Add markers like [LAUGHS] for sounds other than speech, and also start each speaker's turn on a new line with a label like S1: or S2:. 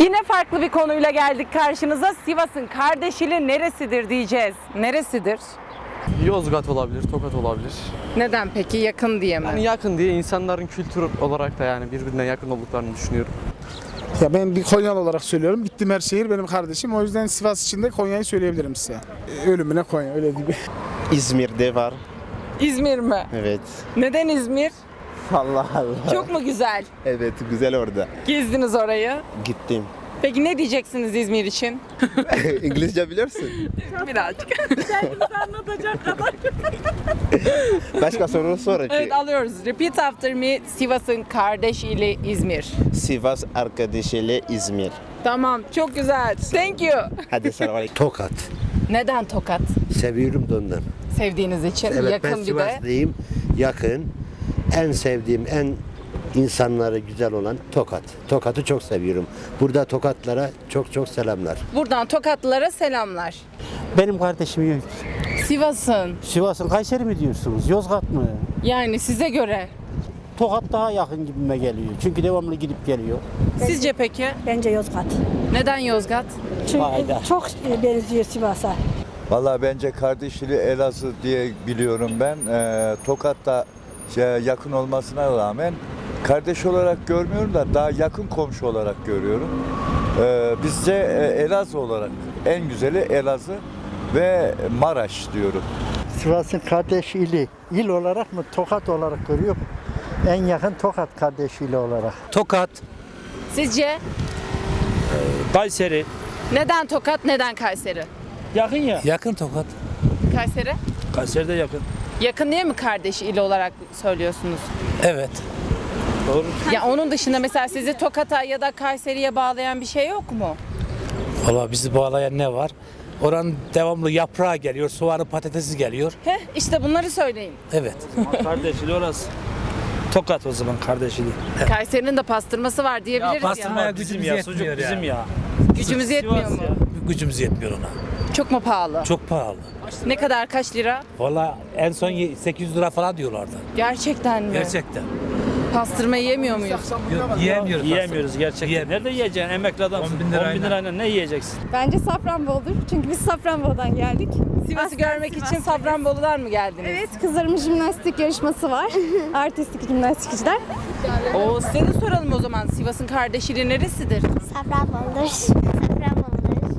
S1: Yine farklı bir konuyla geldik karşınıza. Sivas'ın kardeşili neresidir diyeceğiz. Neresidir?
S2: Yozgat olabilir, Tokat olabilir.
S1: Neden peki? Yakın diye mi?
S2: Yani yakın diye insanların kültür olarak da yani birbirine yakın olduklarını düşünüyorum.
S3: Ya ben bir Konyalı olarak söylüyorum. Gittim her şehir benim kardeşim. O yüzden Sivas için de Konya'yı söyleyebilirim size. Ee, Ölümüne Konya öyle gibi.
S4: İzmir'de var.
S1: İzmir mi?
S4: Evet.
S1: Neden İzmir? [LAUGHS]
S4: Allah Allah.
S1: Çok mu güzel?
S4: Evet güzel orada.
S1: Gezdiniz orayı.
S4: Gittim.
S1: Peki ne diyeceksiniz İzmir için? [LAUGHS]
S4: İngilizce biliyorsun. [LAUGHS]
S1: Birazcık.
S4: Başka soru sor.
S1: evet alıyoruz. Repeat after me. Sivas'ın kardeş ili İzmir.
S4: Sivas arkadaşıyla İzmir.
S1: Tamam çok güzel. Thank you.
S4: Hadi selam aleyküm.
S5: Tokat.
S1: Neden Tokat?
S5: Seviyorum da ondan.
S1: Sevdiğiniz için.
S5: Evet
S1: Yakın
S5: ben
S1: bir de.
S5: Sivaslıyım. Yakın. En sevdiğim, en insanları güzel olan Tokat. Tokat'ı çok seviyorum. Burada Tokatlara çok çok selamlar.
S1: Buradan Tokatlılara selamlar.
S6: Benim kardeşim yok.
S1: Sivas'ın
S6: Sivas'ın Kayseri mi diyorsunuz? Yozgat mı?
S1: yani size göre.
S6: Tokat daha yakın gibime geliyor. Çünkü devamlı gidip geliyor.
S1: Sizce peki?
S7: Bence Yozgat.
S1: Neden Yozgat?
S7: Çünkü
S6: Vay
S7: çok e, benziyor Sivas'a.
S8: Valla bence kardeşli Elazığ diye biliyorum ben. Ee, Tokat'ta yakın olmasına rağmen kardeş olarak görmüyorum da daha yakın komşu olarak görüyorum. Ee, bizce e, Elazığ olarak en güzeli Elazığ ve Maraş diyorum.
S9: Sivas'ın kardeş ili. İl olarak mı Tokat olarak görüyor. En yakın Tokat kardeş ili olarak.
S10: Tokat,
S1: Sizce?
S10: Kayseri.
S1: Neden Tokat, neden Kayseri?
S6: Yakın ya.
S10: Yakın Tokat.
S1: Kayseri?
S10: Kayseri de yakın.
S1: Yakın diye mi kardeş il olarak söylüyorsunuz?
S10: Evet.
S1: Ya onun dışında mesela sizi Tokat'a ya da Kayseri'ye bağlayan bir şey yok mu?
S10: Valla bizi bağlayan ne var? Oranın devamlı yaprağı geliyor, soğanı patatesi geliyor.
S1: Heh, işte bunları söyleyin.
S10: Evet.
S6: Kardeşli orası. Tokat o zaman kardeşli.
S1: Kayseri'nin de pastırması var diyebiliriz ya.
S10: pastırmaya gücümüz yetmiyor
S6: bizim ya.
S1: Gücümüz yetmiyor mu?
S10: Gücümüz yetmiyor ona.
S1: Çok mu pahalı?
S10: Çok pahalı.
S1: Ne kadar, kaç lira?
S10: Valla en son ye- 800 lira falan diyorlardı.
S1: Gerçekten mi?
S10: Gerçekten.
S1: Pastırma yemiyor muyuz?
S10: Yiyemiyoruz.
S6: Yiyemiyoruz gerçekten.
S10: Yiyemiyoruz.
S6: Nerede yiyeceksin? Emekli adamsın.
S10: 10 bin lirayla.
S6: 10 bin lirayla ne yiyeceksin?
S11: Bence Safranbolu'dur. Çünkü biz Safranbolu'dan geldik.
S1: Sivas'ı görmek için. Safranbolu'dan mı geldiniz?
S11: Evet, kızlarımın jimnastik yarışması var. [LAUGHS] Artistik jimnastikçiler.
S1: O size de soralım o zaman. Sivas'ın kardeşliği neresidir?
S7: Safranbolu'dur.